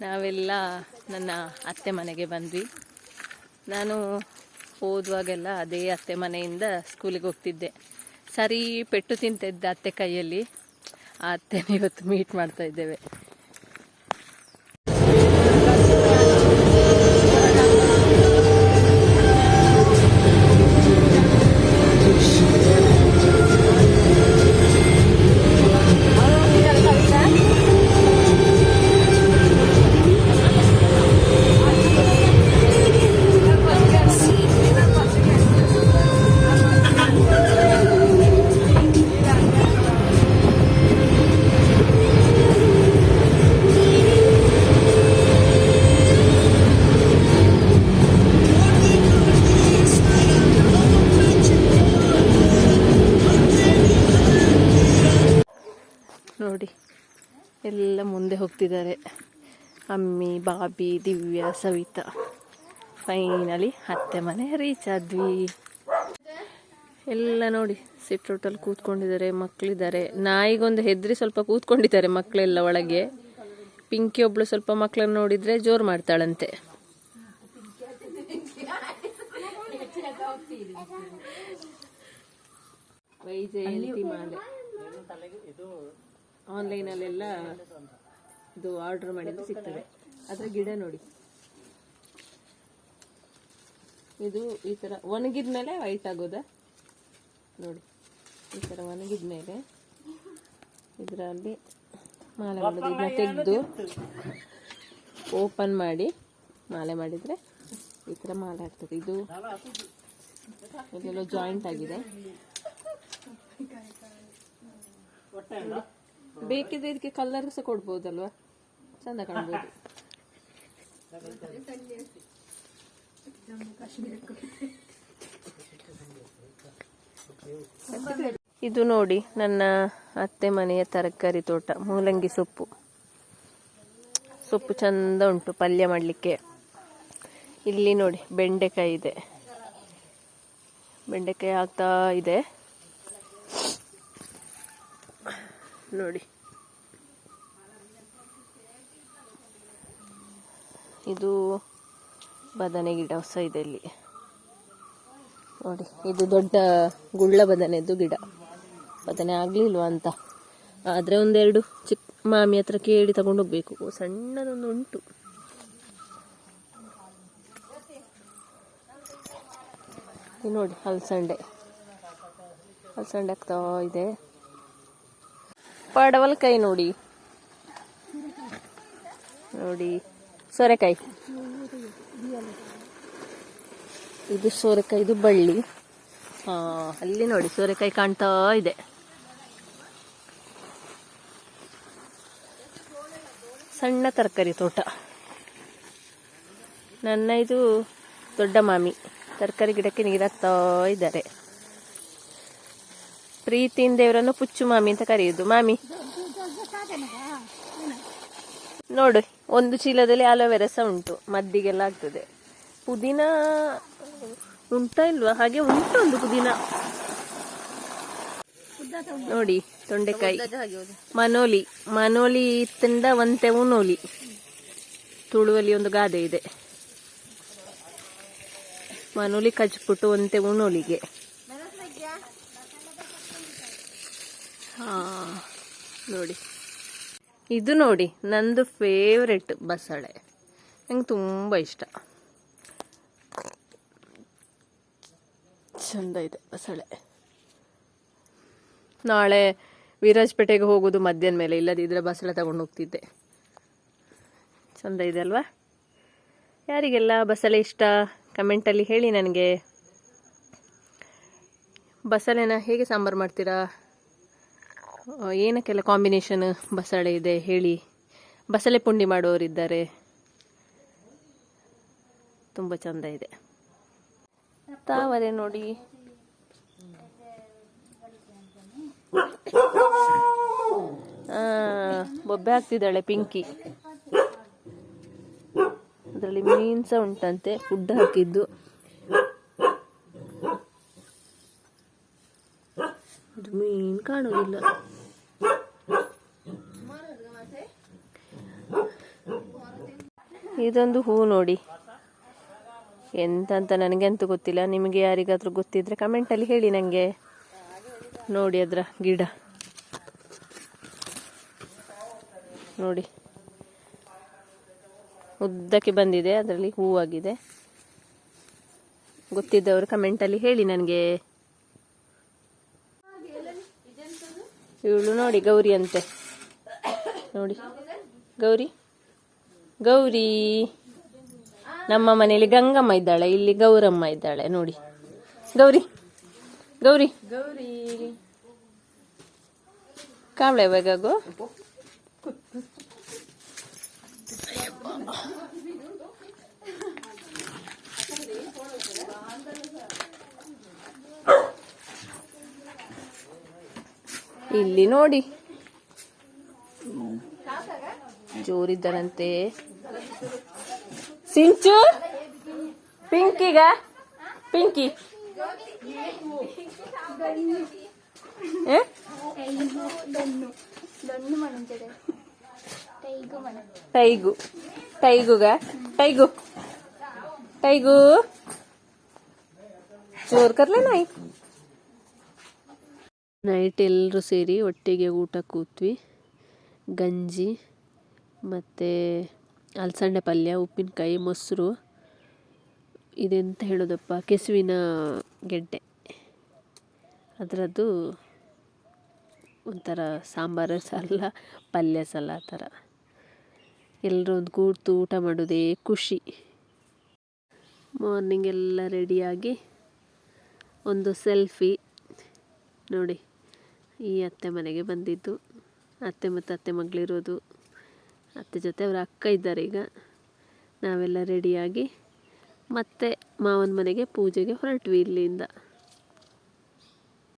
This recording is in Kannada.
ನಾವೆಲ್ಲ ನನ್ನ ಅತ್ತೆ ಮನೆಗೆ ಬಂದ್ವಿ. ನಾನು ಓದುವಾಗೆಲ್ಲ ಅದೇ ಅತ್ತೆ ಮನೆಯಿಂದ ಸ್ಕೂಲಿಗೆ ಹೋಗ್ತಿದ್ದೆ. ಸರಿ, ಪೆಟ್ಟು ತಿಂತಿದ್ದೆ ಅತ್ತೆ ಕೈಯಲ್ಲಿ. ಆ ಅತ್ತೆನ ಇವತ್ತು ಮೀಟ್ ಮಾಡ್ತಾ ಇದ್ದೇವೆ. ನೋಡಿ. ಎಲ್ಲ ಮುಂದೆ ಹೋಗ್ತಿದ್ದಾರೆ. ಅಮ್ಮಿ, ಬಾಬಿ, ದಿವ್ಯ, ಸವಿತಾ. ಫೈನಲಿ ಅತ್ತೆ ಮನೆ ರೀಚ್ ಆದ್ವಿ. ಎಲ್ಲ ನೋಡಿ ಸಿಟ್ರೋಟಲ್ಲಿ ಕೂತ್ಕೊಂಡಿದ್ದಾರೆ ಮಕ್ಕಳಿದ್ದಾರೆ ನಾಯಿಗೊಂದು ಹೆದ್ರಿ ಸ್ವಲ್ಪ ಕೂತ್ಕೊಂಡಿದ್ದಾರೆ ಮಕ್ಕಳೆಲ್ಲ ಒಳಗೆ. ಪಿಂಕಿ ಒಬ್ಳು ಸ್ವಲ್ಪ ಮಕ್ಕಳನ್ನ ನೋಡಿದರೆ ಜೋರು ಮಾಡ್ತಾಳಂತೆ. ವೈಜಯಂತಿ ಮಾಲೆ. ಆನ್ಲೈನಲ್ಲೆಲ್ಲ ಇದು ಆರ್ಡರ್ ಮಾಡಿದ್ರೆ ಸಿಗ್ತದೆ. ಅದರ ಗಿಡ ನೋಡಿ. ಇದು ಈ ಥರ ಒಣಗಿದ ಮೇಲೆ ವೈಟ್ ಆಗೋದಾ? ನೋಡಿ ಈ ಥರ ಒಣಗಿದ ಮೇಲೆ ಇದರಲ್ಲಿ ಮಾಲೆ ಮಾಡೋದು. ಇದನ್ನ ತೆಗೆದು ಓಪನ್ ಮಾಡಿ ಮಾಲೆ ಮಾಡಿದರೆ ಈ ಥರ ಮಾಲೆ ಆಗ್ತದೆ. ಇದು ಇದೆಲ್ಲ ಜಾಯಿಂಟ್ ಆಗಿದೆ. ಬೇಕಿದ್ರೆ ಇದಕ್ಕೆ ಕಲರ್ ಸಹ ಕೊಡ್ಬೋದಲ್ವಾ? ಚಂದ ಕಾಣ್ಬೋದು. ಇದು ನೋಡಿ ನನ್ನ ಅತ್ತೆ ಮನೆಯ ತರಕಾರಿ ತೋಟ, ಮೂಲಂಗಿ ಸೊಪ್ಪು. ಸೊಪ್ಪು ಚಂದ ಉಂಟು ಪಲ್ಯ ಮಾಡಲಿಕ್ಕೆ. ಇಲ್ಲಿ ನೋಡಿ ಬೆಂಡೆಕಾಯಿ ಇದೆ. ಬೆಂಡೆಕಾಯಿ ಆಗ್ತಾ ಇದೆ. ನೋಡಿ. ಇದು ಬದನೆ ಗಿಡ ಹೊಸ ಇದೆ ಇಲ್ಲಿ. ನೋಡಿ ಇದು ದೊಡ್ಡ ಗುಳ್ಳ ಬದನೆದು ಗಿಡ. ಬದನೆ ಆಗಲಿಲ್ವ ಅಂತ. ಆದ್ರೆ ಒಂದೆರಡು ಚಿಕ್ಕ ಮಾಮಿ ಹತ್ರ ಕೇಳಿ ತಗೊಂಡು ಹೋಗ್ಬೇಕು. ಓ, ಸಣ್ಣದೊಂದು ಉಂಟು. ನೋಡಿ ಹಲಸಂಡೆ. ಹಲ್ಸಂಡೆ ಆಗ್ತಾ ಇದೆ. ಪಡವಲಕಾಯಿ ನೋಡಿ. ನೋಡಿ ಸೋರೆಕಾಯಿ. ಇದು ಸೋರೆಕಾಯಿ, ಇದು ಬಳ್ಳಿ. ಅಲ್ಲಿ ನೋಡಿ ಸೋರೆಕಾಯಿ ಕಾಣ್ತಾ ಇದೆ. ಸಣ್ಣ ತರಕಾರಿ ತೋಟ. ನನ್ನ ಇದು ದೊಡ್ಡ ಮಾಮಿ ತರಕಾರಿ ಗಿಡಕ್ಕೆ ನೀರಾಕ್ತಾ ಇದ್ದಾರೆ. ಪ್ರೀತಿಯಿಂದ ಇವರನ್ನು ಪುಚ್ಚು ಮಾಮಿ ಅಂತ ಕರೆಯೋದು. ಮಾಮಿ. ನೋಡು, ಒಂದು ಚೀಲದಲ್ಲಿ ಆಲೋವೆರಾ ಸಹ ಉಂಟು, ಮದ್ದಿಗೆಲ್ಲ ಆಗ್ತದೆ. ಪುದೀನ ಉಂಟಾ ಇಲ್ವಾ? ಹಾಗೆ ಉಂಟು ಒಂದು ಪುದೀನ. ನೋಡಿ, ತೊಂಡೆಕಾಯಿ. ಮನೋಲಿ ಮನೋಲಿ ತಿಂದ ಒಂತೆ ಉನೋಲಿ. ತುಳುವಲ್ಲಿ ಒಂದು ಗಾದೆ ಇದೆ. ಮನೋಲಿ ಕಚ್ಬಿಟ್ಟು ಒಂತೆ ಉನೋಲಿಗೆ. ಹಾ, ನೋಡಿ. ಇದು ನೋಡಿ, ನಂದು ಫೇವ್ರೆಟ್ ಬಸಳೆ. ನಂಗೆ ತುಂಬ ಇಷ್ಟ. ಚಂದ ಇದೆ ಬಸಳೆ. ನಾಳೆ ವಿರಾಜಪೇಟೆಗೆ ಹೋಗೋದು ಮಧ್ಯಾಹ್ನ ಮೇಲೆ, ಇಲ್ಲದಿದ್ರೆ ಬಸಳೆ ತಗೊಂಡು ಹೋಗ್ತಿದ್ದೆ. ಚಂದ ಇದೆ ಅಲ್ವಾ? ಯಾರಿಗೆಲ್ಲ ಬಸಳೆ ಇಷ್ಟ ಕಮೆಂಟಲ್ಲಿ ಹೇಳಿ ನನಗೆ. ಬಸಳೆನ ಹೇಗೆ ಸಾಂಬಾರು ಮಾಡ್ತೀರಾ? ಏನಕ್ಕೆಲ್ಲ ಕಾಂಬಿನೇಷನ್ ಬಸಳೆ ಇದೆ ಹೇಳಿ. ಬಸಳೆ ಪುಂಡಿ ಮಾಡುವವರಿದ್ದಾರೆ. ತುಂಬ ಚಂದ ಇದೆ. ತಾವರೆ ನೋಡಿ. ಬೊಬ್ಬೆ ಹಾಕ್ತಿದ್ದಾಳೆ ಪಿಂಕಿ. ಅದರಲ್ಲಿ ಮೀನ್ ಸಹ ಉಂಟಂತೆ ಫುಡ್ ಹಾಕಿದ್ದು. ಮೀನ್ ಕಾಣೋದಿಲ್ಲ ಇದೊಂದು ಹೂ ನೋಡಿ. ಎಂತಂತ ನನಗೆಂತ ಗೊತ್ತಿಲ್ಲ. ನಿಮಗೆ ಯಾರಿಗಾದರೂ ಗೊತ್ತಿದ್ರೆ ಕಮೆಂಟಲ್ಲಿ ಹೇಳಿ ನನಗೆ ನೋಡಿ ಅದರ ಗಿಡ. ನೋಡಿ. ಉದ್ದಕ್ಕೆ ಬಂದಿದೆ, ಅದರಲ್ಲಿ ಹೂವಾಗಿದೆ ಗೊತ್ತಿದ್ದವರು ಕಮೆಂಟಲ್ಲಿ ಹೇಳಿ ನನಗೆ ಇವಳು ನೋಡಿ ಗೌರಿ ಅಂತೆ ನೋಡಿ. ಗೌರಿ. ಗೌರಿ. ನಮ್ಮ ಮನೆಯಲ್ಲಿ ಗಂಗಮ್ಮ ಇದ್ದಾಳೆ ಇಲ್ಲಿ ಗೌರಮ್ಮ ಇದ್ದಾಳೆ ನೋಡಿ. ಗೌರಿ. ಗೌರಿ. ಗೌರಿ. ಕಾವಳೆ ಬೇಕಾಗು ಇಲ್ಲಿ ನೋಡಿ. ಜೋರಿದ್ದಾರಂತೆ. ಸಿಂಚು? ಪಿಂಕಿಗ? ಪಿಂಕಿ? ಟೈಗು. ಟೈಗುಗ? ಟೈಗು. ಟೈಗು? ಜೋರ್ ಕರ್ಲೆ ನಾಯಿ. ನೈಟ್ ಎಲ್ಲರೂ ಸೇರಿ ಒಟ್ಟಿಗೆ ಊಟ ಕೂತ್ವಿ. ಗಂಜಿ. ಮತ್ತು ಅಲಸಂಡೆ ಪಲ್ಯ, ಉಪ್ಪಿನಕಾಯಿ, ಮೊಸರು. ಇದೆಂತ ಹೇಳೋದಪ್ಪ? ಕೆಸುವಿನ ಗೆಡ್ಡೆ. ಅದರದ್ದು ಒಂಥರ ಸಾಂಬಾರು ಸಲ್ಲ ಪಲ್ಯ ಸಲ ಆ ಥರ. ಎಲ್ಲರೂ ಒಂದು ಕೂರ್ತು ಊಟ ಮಾಡೋದೇ ಖುಷಿ. ಮಾರ್ನಿಂಗ್ ಎಲ್ಲ ರೆಡಿಯಾಗಿ ಒಂದು ಸೆಲ್ಫಿ ನೋಡಿ. ಈ ಅತ್ತೆ ಮನೆಗೆ ಬಂದಿದ್ದು. ಅತ್ತೆ ಮತ್ತು ಅತ್ತೆ ಮಗಳಿರೋದು. ಅತ್ತೆ ಜೊತೆ ಅವರ ಅಕ್ಕ ಇದ್ದಾರೆ ಈಗ. ನಾವೆಲ್ಲ ರೆಡಿಯಾಗಿ ಮತ್ತೆ ಮಾವನ ಮನೆಗೆ ಪೂಜೆಗೆ ಹೊರಟ್ವಿ ಇಲ್ಲಿಂದ.